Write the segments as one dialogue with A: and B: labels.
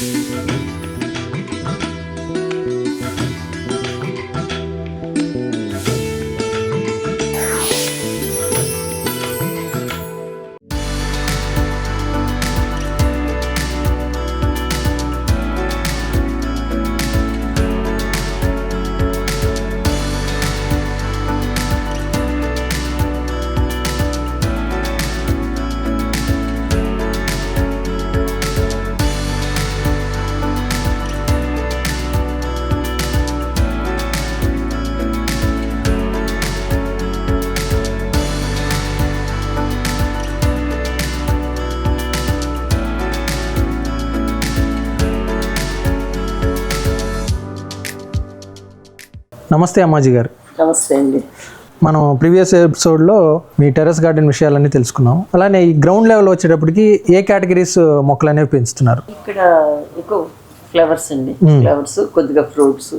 A: Música నమస్తే అమ్మాజీ గారు.
B: నమస్తే అండి.
A: మనం ప్రీవియస్ ఎపిసోడ్లో మీ టెర్రస్ గార్డెన్ విషయాలన్నీ తెలుసుకున్నాం. అలానే ఈ గ్రౌండ్ లెవెల్ వచ్చేటప్పటికి ఏ కేటగిరీస్ మొక్కలు అనేవి పెంచుతున్నారు?
B: ఇక్కడ ఎక్కువ ఫ్లవర్స్ అండి. ఫ్లవర్స్ కొద్దిగా ఫ్రూట్స్.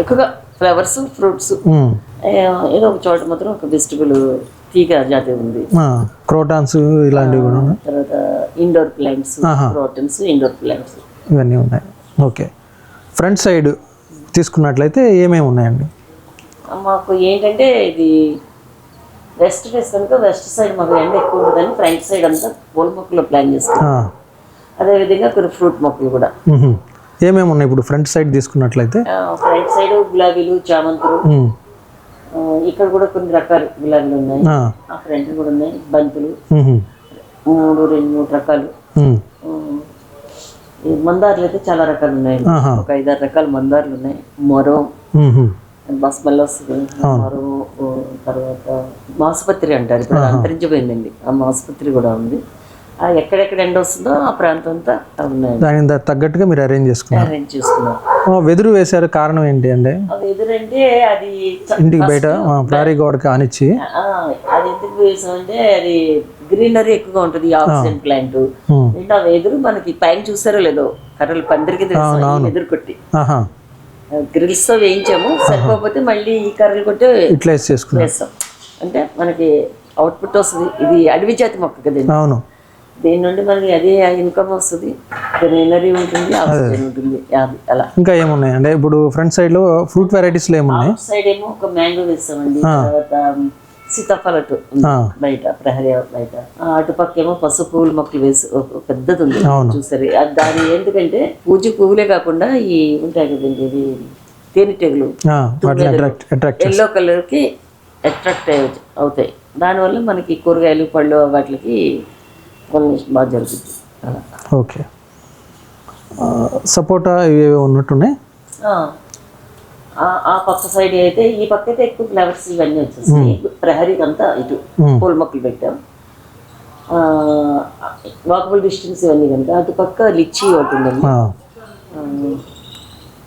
B: ఎక్కువగా ఫ్లవర్స్ ఫ్రూట్స్. ఏదో ఒక చోట మాత్రం ఒక వెజిటబుల్ తీగ జాతి ఉంది.
A: క్రోటాన్స్ ఇలాంటివి కూడా ఉన్నాయి.
B: తర్వాత ఇండోర్ ప్లాంట్స్
A: ఆహా.
B: Proteins indoor plants.
A: ఇవన్నీ ఉన్నాయి. ఓకే. ఫ్రంట్ సైడ్ తీసుకున్నట్లయితే ఏమేమి ఉన్నాయండి?
B: మాకు ఏంటంటే ఇది వెస్ట్ ఫేస్ కనుక వెస్ట్ సైడ్ మాకు ఎండ ఎక్కువ ఉంటుందని ఫ్రంట్ సైడ్ అంతా పూల మొక్కలు ప్లాన్ చేస్తాం
A: ఆ,
B: అదేవిధంగా కొన్ని ఫ్రూట్ మొక్కలు కూడా.
A: ఏమేమి ఉన్నాయి ఇప్పుడు ఫ్రంట్ సైడ్ తీసుకున్నట్లయితే?
B: ఫ్రంట్ సైడ్ గులాబీలు చామంతులు. ఇక్కడ కూడా కొన్ని రకాల గులాబీలు ఉన్నాయి.
A: ఆ,
B: ఫ్రంట్ కూడా ఉన్నాయి. బంతులు. మూడు రెండు మూడు రకాలు. ఈ మందార్లు అయితే చాలా రకాలు ఉన్నాయి. ఒక ఐదారు రకాల మందార్లు ఉన్నాయి. మరం వస్తుంది మరం తర్వాత మాసుపత్రి అంటారు. ఇప్పుడు అంతరించిపోయిందండి. ఆ మాసుపత్రి కూడా ఉంది. ఎక్కడెక్కడ ఎండ వస్తుందో ఆ ప్రాంతం అంతా
A: దానికి తగ్గట్టుగా మీరు అరేంజ్ చేసుకున్నారు.
B: అరేంజ్ చేసుకున్నాం.
A: వెదురు వేశారు కారణం ఏంటి అండి
B: అవి ఎదురంటే అది
A: ఇంటికి బయట ఆ, ప్రహరీ గోడకి ఆనిచ్చి.
B: అది ఎందుకు వేసామంటే అది గ్రీనరీ ఎక్కువగా ఉంటుంది ఆక్సిజన్ ప్లాంట్. ఆ వెదురు మనకి పైన చూసారో లేదో కర్రలు పందిరికి వెదురు కొట్టి. గ్రిల్స్తో వేయించాము సరిపోతే మళ్ళీ ఈ కర్రలు కొట్టి
A: ఇట్లా
B: వేస్తాం. అంటే మనకి అవుట్పుట్ వస్తుంది. ఇది అడవి జాతి మొక్క కదండి.
A: అవును.
B: దీని నుండి మనకి అదే ఇన్కమ్ వస్తుంది. గ్రీనరీ ఉంటుంది ఆక్సిజన్ ఉంటుంది అలా.
A: ఇంకా ఏమున్నాయి? అంటే ఇప్పుడు ఫ్రంట్ సైడ్లో ఫ్రూట్ వెరైటీస్లో ఏమున్నాయి?
B: అవుట్ సైడ్ ఏమో ఒక మ్యాంగో వేస్తామండి. తర్వాత సీతాఫలటు. బయట ప్రహరీ బయట. అటుపక్క ఏమో పసుపు పువ్వుల మొక్కలు వేసి పెద్దది ఉంది. చూసారు. దాని ఎందుకంటే పూజ పువ్వులే కాకుండా ఈ ఉంటాయి కదండి ఇవి తేనెటీగలు ఎల్లో కలర్కి అట్రాక్ట్ అవుతాయి. దానివల్ల మనకి కూరగాయలు పళ్ళు వాటికి పొలినేషన్ బాగా జరుగుతుంది. అలా
A: ఓకే సపోటా ఇవి ఉన్నట్టున్నాయి?
B: ఆ, పక్క సైడ్ అయితే ఈ పక్క అయితే ఎక్కువ ఫ్లవర్స్ ఇవన్నీ వచ్చేస్తాయి ప్రహరీకి అంతా ఇటు. పూల మొక్కలు పెట్టాం. వాకబుల్ డిస్టెన్స్ ఇవన్నీ కనుక అటు పక్క లిచ్చి ఒకటి ఉందండి.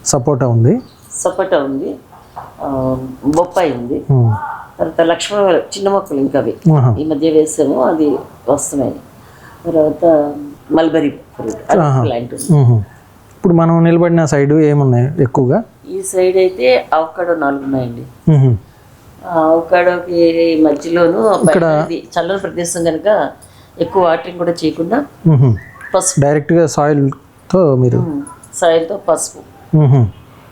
A: సపోటా ఉంది.
B: సపోటా ఉంది. బొప్పాయి ఉంది. తర్వాత లక్ష్మణ చిన్న మొక్కలు ఇంకా అవి. ఈ మధ్య వేసాము అది వస్తున్నాయి. తర్వాత మల్బరీ ఫ్రూట్.
A: ఇప్పుడు మనం నిలబడిన సైడ్ ఏమున్నాయి ఎక్కువగా?
B: ఈ సైడ్ అయితే అవకాడో నాలుగు ఉన్నాయండి. అవకాడోకి మధ్యలోను ఇది చల్లని ప్రదేశం కనుక ఎక్కువ వాటరింగ్ కూడా చేయకుండా. పసుపు.
A: డైరెక్ట్గా సాయిల్తో మీరు
B: సాయిల్తో పసుపు.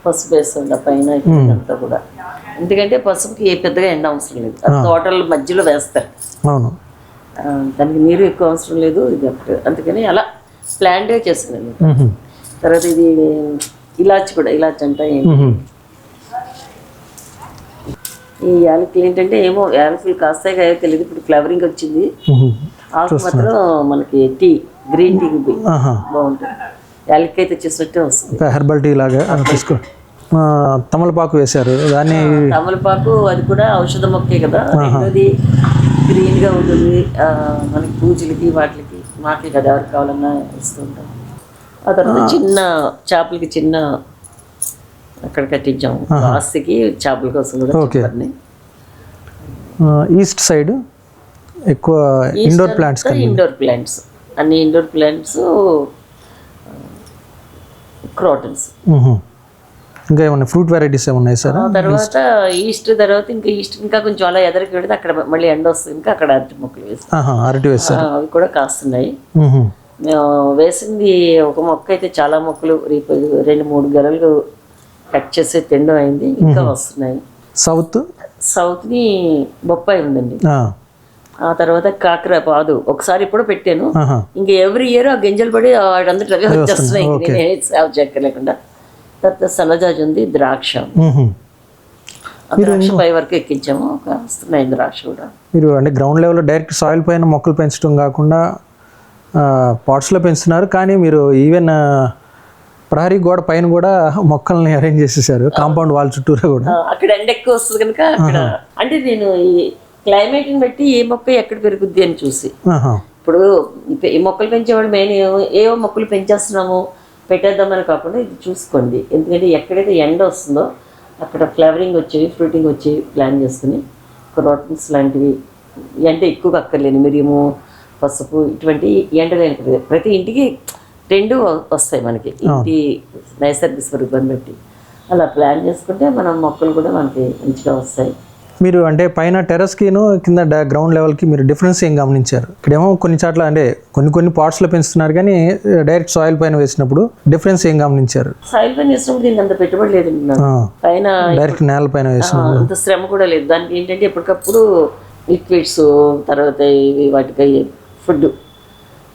B: పసుపు వేస్తుంది ఆ పైన అంతా కూడా. ఎందుకంటే పసుపుకి ఏ పెద్దగా ఎండ అవసరం లేదు. తోటల మధ్యలో వేస్తారు.
A: అవును.
B: దానికి నీరు ఎక్కువ అవసరం లేదు ఇది. అందుకని అలా ప్లాంటే చేసుకున్నాను
A: ఉహు.
B: తర్వాత ఇది ఇలాచి కూడా ఇలాచి అంటే. ఈ యాలకులు ఏంటంటే ఏమో యాలకులు కాస్తాయి కాయో తెలియదు ఇప్పుడు ఫ్లవరింగ్ వచ్చింది. ఆకు మాత్రం మనకి టీ గ్రీన్ టీ బాగుంటుంది యాలక్కి అయితే చేసినట్టే వస్తుంది
A: హెర్బల్ టీ లాగా తీసుకో ఆ, తమలపాకు వేశారు. దాన్ని
B: తమలపాకు అది కూడా ఔషధ మొక్కే కదా. రెండోది గ్రీన్గా ఉంటుంది మనకి పూజలకి వాటికి వాటికి కదా ఎవరికి కావాలన్నా ఇస్తుంటాం ఆ తర్వాత చిన్న చేపలకి చిన్న అక్కడ కట్టించాము ఆస్తికి చేపల కోసం కూడా
A: ఈస్ట్ సైడ్ ఎక్కువ ఇండోర్ ప్లాంట్స్
B: ఇండోర్ ప్లాంట్స్. అన్ని ఇండోర్ ప్లాంట్స్ క్రోటన్స్.
A: ఇంకా ఏమన్నా ఫ్రూట్ వెరైటీస్ ఏమున్నాయి సార్?
B: తర్వాత ఈస్ట్ తర్వాత ఇంకా ఈస్ట్ ఇంకా కొంచెం అలా ఎదరికి వెళితే అక్కడ మళ్ళీ ఎండ వస్తుంది. ఇంకా అక్కడ అరటి మొక్కలు వేస్తాం.
A: ఆహా అరటి వేస్తారు.
B: ఆ, అవి కూడా కాస్తున్నాయి. వేసింది ఒక మొక్క అయితే చాలా మొక్కలు రేపు రెండు మూడు గెలలు కట్ చేసే తిండం అయింది. ఇంకా వస్తున్నాయి.
A: సౌత్?
B: సౌత్ని బొప్పాయి ఉందండి.
A: ఆ,
B: తర్వాత కాకర పాదు. ఒకసారి ఇప్పుడు పెట్టాను. ఇంకా ఎవ్రీ ఇయర్ ఆ గింజలు పడి వాటందరూ వచ్చేస్తున్నాయి. నేను చేయలేకుండా తర్వాత సన్నజాజి ఉంది ద్రాక్ష. ద్రాక్ష పై వరకు ఎక్కించాము ఒక వస్తున్నాయి ద్రాక్ష కూడా.
A: మీరు అంటే గ్రౌండ్ లెవెల్లో డైరెక్ట్ సాయిల్ పైన మొక్కలు పెంచడం కాకుండా పాట్స్లో పెంచుతున్నారు. కానీ మీరు ఈవెన్ ప్రహరీ గోడ పైన కూడా మొక్కల్ని అరేంజ్ చేసేసారు. కాంపౌండ్ వాల్ చుట్టూరా కూడా.
B: అక్కడ ఎండ ఎక్కువ వస్తుంది కనుక అంటే నేను ఈ క్లైమేట్ని బట్టి ఏ మొక్క ఎక్కడ పెరుగుద్ది అని చూసి. ఇప్పుడు ఈ మొక్కలు పెంచేవాడు మెయిన్ ఏవో మొక్కలు పెంచేస్తున్నాము. పెట్టేద్దామని కాకుండా ఇది చూసుకోండి. ఎందుకంటే ఎక్కడైతే ఎండ వస్తుందో అక్కడ ఫ్లవరింగ్ వచ్చేవి ఫ్రూటింగ్ వచ్చేవి ప్లాన్ చేసుకుని క్రోటన్స్ లాంటివి ఎండ ఎక్కువగా అక్కర్లేని మిరియము పసుపు ఇటువంటి ఎండ లేని ప్రతి ఇంటికి రెండు వస్తాయి మనకి. ఇంటి నైసర్గిక స్వరూపాన్ని బట్టి. అలా ప్లాన్ చేసుకుంటే మనం మొక్కలు కూడా మనకి మంచిగా వస్తాయి.
A: మీరు అంటే పైన టెర్రస్కిను కింద గ్రౌండ్ లెవెల్కి మీరు డిఫరెన్స్ ఏం గమనించారు? ఇక్కడేమో కొన్ని చోట్ల అంటే కొన్ని కొన్ని పాట్స్లో పెంచుతున్నారు కానీ డైరెక్ట్ సాయిల్ పైన వేసినప్పుడు డిఫరెన్స్ ఏం గమనించారు?
B: సాయిల్ పని చేసినప్పుడు దీనికి అంత పెట్టుబడి లేదు పైన
A: డైరెక్ట్ నేల పైన వేసిన
B: ఆ, అంత శ్రమ కూడా లేదు. దానికి ఏంటంటే ఎప్పటికప్పుడు లిక్విడ్స్ తర్వాత ఇవి వాటికి ఫుడ్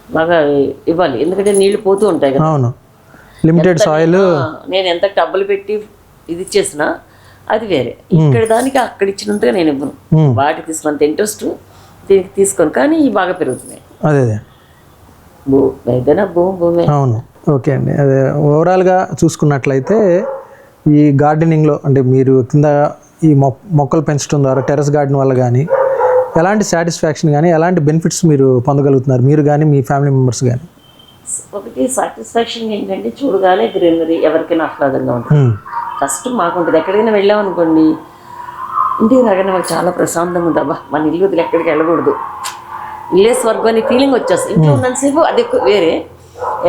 B: బాగా ఇవ్వాలి. ఎందుకంటే నీళ్ళు పోతూ ఉంటాయి కదా.
A: అవును. లిమిటెడ్ సాయిల్
B: నేను ఎంత డబ్బులు పెట్టి ఇది ఇచ్చేసినా అది వేరే. ఇక్కడ దానికి అక్కడ ఇచ్చినంతగా నేను ఇవ్వను. వాటికి తీసుకున్నంత ఇంట్రెస్ట్ దీనికి తీసుకోను. కానీ ఇవి బాగా పెరుగుతున్నాయి.
A: అదే అదే.
B: భూ ఏదైనా భూమి భూమి.
A: అవును. ఓకే అండి. అదే ఓవరాల్గా చూసుకున్నట్లయితే ఈ గార్డెనింగ్లో అంటే మీరు కింద ఈ మొ మొక్కలు పెంచడం ద్వారా టెర్రస్ గార్డెన్ వల్ల కానీ ఎలాంటి సాటిస్ఫాక్షన్ కానీ ఎలాంటి బెనిఫిట్స్ మీరు పొందగలుగుతున్నారు? మీరు కానీ మీ ఫ్యామిలీ మెంబర్స్ కానీ
B: ఒకటి సాటిస్ఫాక్షన్ ఏంటంటే చూడగానే గ్రీనరీ ఎవరికైనా ఆహ్లాదంగా ఉంటుంది. ఫస్ట్ మాకుంటుంది. ఎక్కడికైనా వెళ్ళామనుకోండి ఇంటికి రాగానే మాకు చాలా ప్రశాంతంగా ఉంది అబ్బా మన ఇల్లు వదిలి ఎక్కడికి వెళ్ళకూడదు. ఇల్లే స్వర్గం అనే ఫీలింగ్ వచ్చేస్తుంది. ఇంట్లో ఉన్నంతసేపు అది ఎక్కువ వేరే.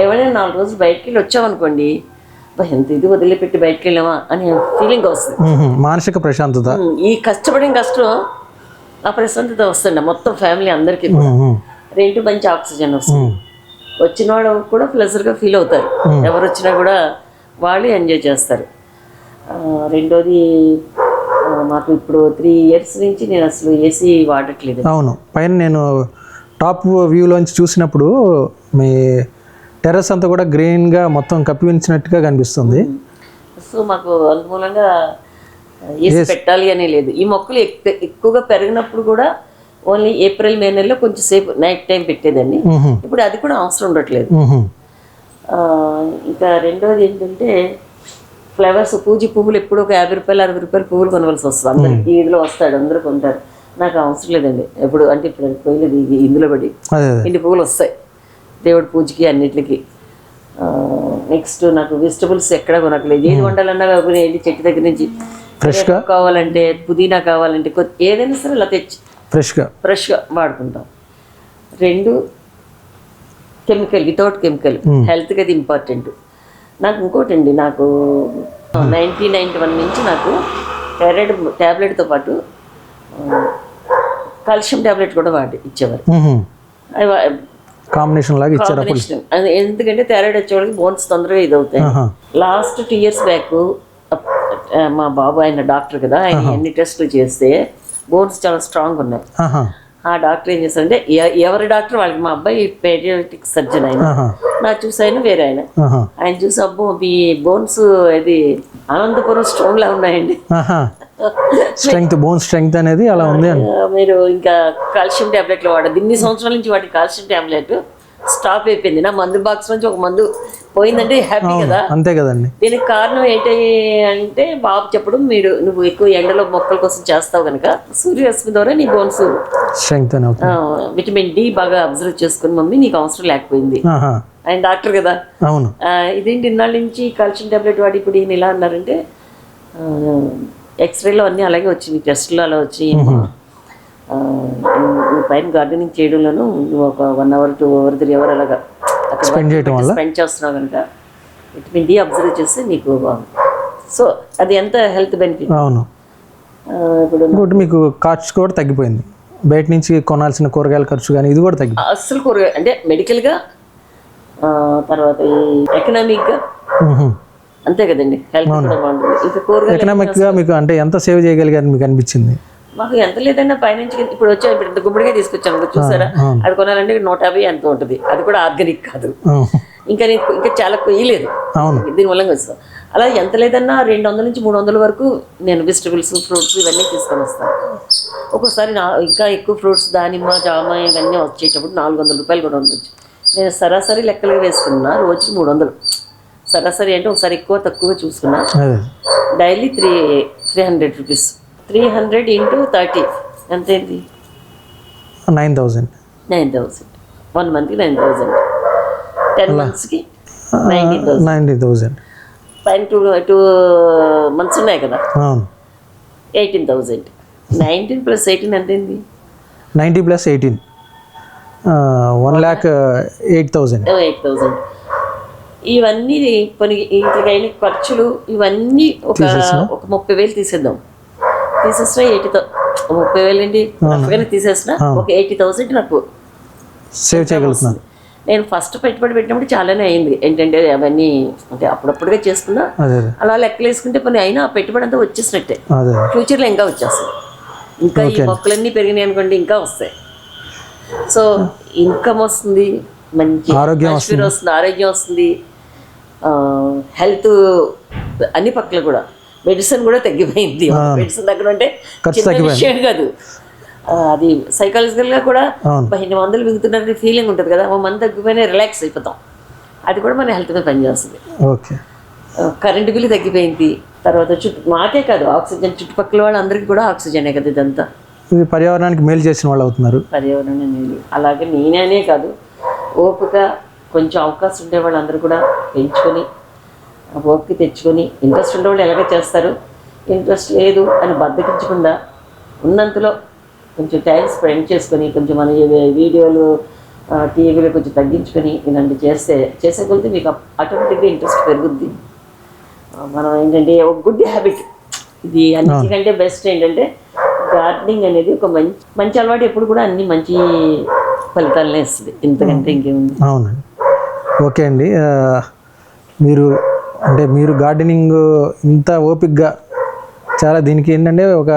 B: ఎవరైనా నాలుగు రోజులు బయటికి వెళ్ళి వచ్చామనుకోండి అబ్బా ఎంత ఇది వదిలిపెట్టి బయటికి వెళ్ళామా అనే ఫీలింగ్ వస్తుంది.
A: మానసిక ప్రశాంతత.
B: ఈ కష్టపడిన కష్టం ఆ ప్రశాంతత వస్తుంది మొత్తం ఫ్యామిలీ అందరికీ రెంట్ మంచి ఆక్సిజన్ వస్తుంది. వచ్చిన వాడు కూడా ప్లెజర్గా ఫీల్ అవుతారు. ఎవరు వచ్చినా కూడా వాళ్ళు ఎంజాయ్ చేస్తారు. రెండోది మాకు ఇప్పుడు త్రీ ఇయర్స్ నుంచి నేను అసలు ఏసీ వాడట్లేదు.
A: అవును. పైన నేను టాప్ వ్యూలోంచి చూసినప్పుడు మీ టెర్రస్ అంతా కూడా గ్రీన్గా మొత్తం కప్పివించినట్టుగా కనిపిస్తుంది.
B: సో మాకు అందుమూలంగా ఏసీ పెట్టాలి అని లేదు. ఈ మొక్కలు ఎక్- ఎక్కువగా పెరిగినప్పుడు కూడా ఓన్లీ ఏప్రిల్ మే నెలలో కొంచెం సేపు నైట్ టైం పెట్టేదాన్ని.
A: ఉహు,
B: ఇప్పుడు అది కూడా అవసరం ఉండట్లేదు. ఇంకా రెండోది ఏంటంటే ఫ్లవర్స్ పూజ పువ్వులు ఎప్పుడు ఒక యాభై రూపాయలు అరవై రూపాయలు పువ్వులు కొనవలసి వస్తుంది. అందరికి ఈదులో వస్తాడు అందరూ కొంటారు. నాకు అవసరం లేదండి. ఎప్పుడు అంటే ఇప్పుడు పోయలేదు ఇది ఇందులో పడి. ఇన్ని పువ్వులు వస్తాయి. దేవుడి పూజకి అన్నిటికి. నెక్స్ట్ నాకు వెజిటబుల్స్ ఎక్కడ కొనట్లేదు. ఏది వండాలన్నా ఏంటి చెట్టు దగ్గర నుంచి
A: ఫ్రెష్గా
B: కావాలంటే పుదీనా కావాలంటే ఏదైనా సరే అలా తెచ్చి
A: ఫ్రెష్గా
B: ఫ్రెష్గా వాడుకుంటాం. రెండు కెమికల్ వితౌట్ కెమికల్ హెల్త్కి అది ఇంపార్టెంట్ నాకు ఇంకోటి అండి నాకు నైన్టీన్ నైన్టీ వన్ నుంచి నాకు థైరాయిడ్ ట్యాబ్లెట్తో పాటు కాల్షియం ట్యాబ్లెట్ కూడా వాడి ఇచ్చేవారు.
A: కాంబినేషన్ లాగా ఇచ్చారు
B: ఎందుకంటే థైరాయిడ్ వచ్చేవాళ్ళకి బోన్స్ తొందరగా ఇది అవుతాయి. లాస్ట్ టూ ఇయర్స్ బ్యాక్ మా బాబు ఆయన డాక్టర్ కదా ఆయన ఎన్ని టెస్టులు చేస్తే బోన్స్ చాలా స్ట్రాంగ్ ఉన్నాయి. ఆ డాక్టర్ ఏం చేస్తారంటే ఎ- ఎవరి డాక్టర్? వాళ్ళకి మా అబ్బాయి పేడియాటిక్ సర్జన్ ఆయన. నా చూసి ఆయన వేరే ఆయన. ఆయన చూసి అబ్బో మీ బోన్స్ ఇది అనంతపురం స్ట్రాంగ్ లా ఉన్నాయండి.
A: స్ట్రెంగ్త్ బోన్ స్ట్రెంగ్త్ అనేది అలా ఉంది
B: మీరు ఇంకా కాల్షియం ట్యాబ్లెట్లు వాడదు ఇన్ని సంవత్సరాల నుంచి వాటి కాల్షియం ట్యాబ్లెట్ స్టాప్ అయిపోయింది. నా మందు బాక్స్ నుంచి ఒక మందు పోయిందంటే హ్యాపీ కదా.
A: అంతే కదండి.
B: దీనికి కారణం ఏంటి అంటే బాబు చెప్పడం మీరు నువ్వు ఎక్కువ ఎండలో మొక్కల కోసం చేస్తావు కనుక సూర్యరశ్మి ద్వారా నీ బోన్స్
A: స్ట్రెంగ్త్
B: విటమిన్ డి బాగా అబ్జర్వ్ చేసుకుని మమ్మీ నీకు అవసరం లేకపోయింది. ఆయన డాక్టర్ కదా.
A: అవును.
B: ఇదేంటి ఇన్నాళ్ళ నుంచి కాల్షియం టాబ్లెట్ వాడి ఇప్పుడు ఈయన ఇలా అన్నారంటే ఎక్స్రేలో అన్నీ అలాగే వచ్చింది టెస్ట్లో అలా వచ్చి పైన గార్డెనింగ్ చేయడంలోనూ నువ్వు ఒక one hour two hour three hour అలాగా
A: Spend చేయటం వల్ల?
B: స్పెండ్ చేస్తున్నావు కనుక విటమిన్ డి అబ్జర్వ్ చేస్తే నీకు బాగుంది సో అది ఎంత హెల్త్ బెనిఫిట్
A: అవును.
B: ఇప్పుడు
A: ఇంకోటి మీకు ఖర్చు కూడా తగ్గిపోయింది. బయట నుంచి కొనాల్సిన కూరగాయల ఖర్చు కానీ ఇది కూడా తగ్గిపోయింది.
B: అస్సలు కూరగాయ అంటే మెడికల్గా తర్వాత ఈ ఎకనామిక్గా అంతే కదండి. హెల్త్ కూడా బాగుంటుంది. ఇంకా కూరగాయలు
A: ఎకనామిక్గా మీకు అంటే ఎంత సేవ్ చేయగలిగారు మీకు అనిపించింది?
B: మాకు ఎంత లేదన్నా పైనుంచి ఇప్పుడు వచ్చా ఇప్పుడు ఇంత గుమ్మడిగా తీసుకొచ్చాను చూసారా. అది కొనాలంటే నూట యాభై ఎంత ఉంటుంది. అది కూడా ఆర్గానిక్ కాదు. ఇంకా నేను ఇంకా చాలా కొయ్యలేదు దీని వల్ల వస్తాం. అలా ఎంత లేదన్నా రెండు వందల నుంచి మూడు వందల వరకు నేను వెజిటబుల్స్ ఫ్రూట్స్ ఇవన్నీ తీసుకొని వస్తాను. ఒక్కోసారి నా ఇంకా ఎక్కువ ఫ్రూట్స్ దానిమ్మ జామ ఇవన్నీ వచ్చేటప్పుడు నాలుగు వందల రూపాయలు కూడా ఉండొచ్చు. నేను సరాసరి లెక్కలుగా వేసుకున్నా రోజుకి మూడు వందలు. సరాసరి అంటే ఒకసారి ఎక్కువ తక్కువ చూసుకున్నా daily three three hundred rupees. Three hundred into thirty ఎంతైంది
A: nine thousand
B: nine thousand one మంత్కి నైన్ థౌసండ్ టెన్ మంత్స్కి థౌసండ్
A: నైంటీ థౌజండ్
B: పైన టూ టూ మంత్స్ ఉన్నాయి కదా eighteen thousand nineteen plus eighteen ఎంతైంది
A: ninety plus eighteen one lakh eight thousand
B: eight thousand ఇవన్నీ కొన్ని వీటికైన ఖర్చులు ఇవన్నీ ఒక ఒక ముప్పై వేలు తీసేద్దాం తీసేసిన ఎయిటీ ముప్పై వేలు రఫ్గానే తీసేసిన ఒక ఎయిటీ థౌసండ్ నాకు.
A: సేవ్ చేయగలుగుతున్నాను
B: నేను ఫస్ట్ పెట్టుబడి పెట్టినప్పుడు చాలానే అయింది. ఏంటంటే అవన్నీ అంటే అప్పుడప్పుడుగా చేసుకున్నా. అలా లెక్కలు వేసుకుంటే పని అయినా ఆ పెట్టుబడి అంతా వచ్చేసినట్టే. ఫ్యూచర్లో ఇంకా వచ్చేస్తాయి. ఇంకా ఈ మొక్కలన్నీ పెరిగినాయి అనుకోండి ఇంకా వస్తాయి. సో ఇన్కమ్ వస్తుంది మంచి
A: ఆరోగ్యం
B: వస్తుంది. ఆరోగ్యం వస్తుంది. హెల్త్ అన్ని పక్కల కూడా. మెడిసిన్ కూడా తగ్గిపోయింది. మెడిసిన్ తగ్గడం అంటే
A: ఖర్చు
B: చిన్న విషయం కాదు. అది సైకాలజికల్గా కూడా. పదిహేను వందలు మిగుతున్నట్టు ఫీలింగ్ ఉంటుంది కదా. ఓ మంత్ తగ్గిపోయినా రిలాక్స్ అయిపోతాం. అది కూడా మన హెల్త్ మీద పనిచేస్తుంది.
A: ఓకే.
B: కరెంటు బిల్లు తగ్గిపోయింది. తర్వాత చుట్టూ మాకే కాదు ఆక్సిజన్. చుట్టుపక్కల వాళ్ళందరికీ కూడా ఆక్సిజనే కదా ఇదంతా.
A: ఇది పర్యావరణానికి మేలు చేసిన వాళ్ళు అవుతున్నారు.
B: పర్యావరణ నీళ్ళు అలాగే నేనే కాదు ఓపిక కొంచెం అవకాశం ఉండే వాళ్ళందరూ కూడా పెంచుకొని ఓపిక తెచ్చుకొని ఇంట్రెస్ట్ ఉండే వాళ్ళు ఎలాగ చేస్తారు? ఇంట్రెస్ట్ లేదు అని బద్దకించకుండా ఉన్నంతలో కొంచెం టైం స్పెండ్ చేసుకొని కొంచెం మన వీడియోలు ఆ, టీవీలో కొంచెం తగ్గించుకొని ఇలాంటి చేస్తే చేసే కొద్దీ మీకు ఆటోమేటిక్గా ఇంట్రెస్ట్ పెరుగుద్ది. ఆ, మనం ఏంటంటే ఒక గుడ్ హ్యాబిట్. ఇది అన్నిటికంటే బెస్ట్ ఏంటంటే గార్డెనింగ్ అనేది ఒక మంచి మంచి అలవాటు ఎప్పుడు కూడా అన్ని మంచి ఫలితాలనే ఇస్తుంది ఇంతకంటే ఇంకేముంది?
A: అవునండి ఓకే అండి. ఆ, మీరు అంటే మీరు గార్డెనింగ్ ఇంత ఓపిక్గా చాలా దీనికి ఏంటంటే ఒక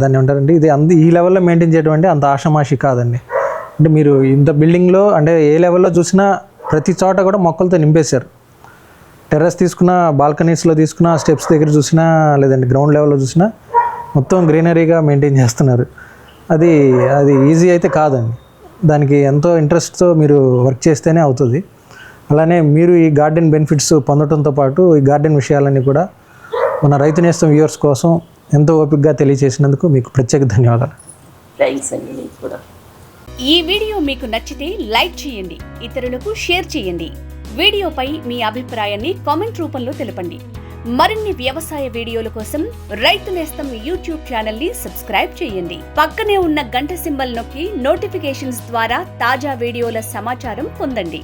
A: దాన్ని ఉంటారండి ఇది అంత ఈ లెవెల్లో మెయింటైన్ చేయడం అంటే అంత ఆషమాషి కాదండి. అంటే మీరు ఇంత బిల్డింగ్లో అంటే ఏ లెవెల్లో చూసినా ప్రతి చోట కూడా మొక్కలతో నింపేశారు. టెర్రస్ తీసుకున్న బాల్కనీస్లో తీసుకున్న స్టెప్స్ దగ్గర చూసినా లేదంటే గ్రౌండ్ లెవెల్లో చూసినా మొత్తం గ్రీనరీగా మెయింటైన్ చేస్తున్నారు. అది అది ఈజీ అయితే కాదండి. దానికి ఎంతో ఇంట్రెస్ట్తో మీరు వర్క్ చేస్తేనే అవుతుంది. అలానే మీరు ఈ గార్డెన్ బెనిఫిట్స్ పొందడంతో పాటు ఈ గార్డెన్ విషయాలన్నీ కూడా మన రైతు నేస్తం వ్యూవర్స్ కోసం ఎంతో ఓపికగా తెలియజేసినందుకు మీకు ప్రత్యేక ధన్యవాదాలు.
B: థ్యాంక్స్ అండి మీకు కూడా.
C: ఈ వీడియో మీకు నచ్చితే లైక్ చేయండి ఇతరులకు షేర్ చేయండి. వీడియోపై మీ అభిప్రాయాన్ని కామెంట్ రూపంలో తెలపండి. మరిన్ని వ్యవసాయ వీడియోల కోసం రైతు నేస్తం యూట్యూబ్ ఛానల్ని సబ్స్క్రైబ్ చేయండి. పక్కనే ఉన్న గంట సింబల్ నొక్కి నోటిఫికేషన్స్ ద్వారా తాజా వీడియోల సమాచారం పొందండి.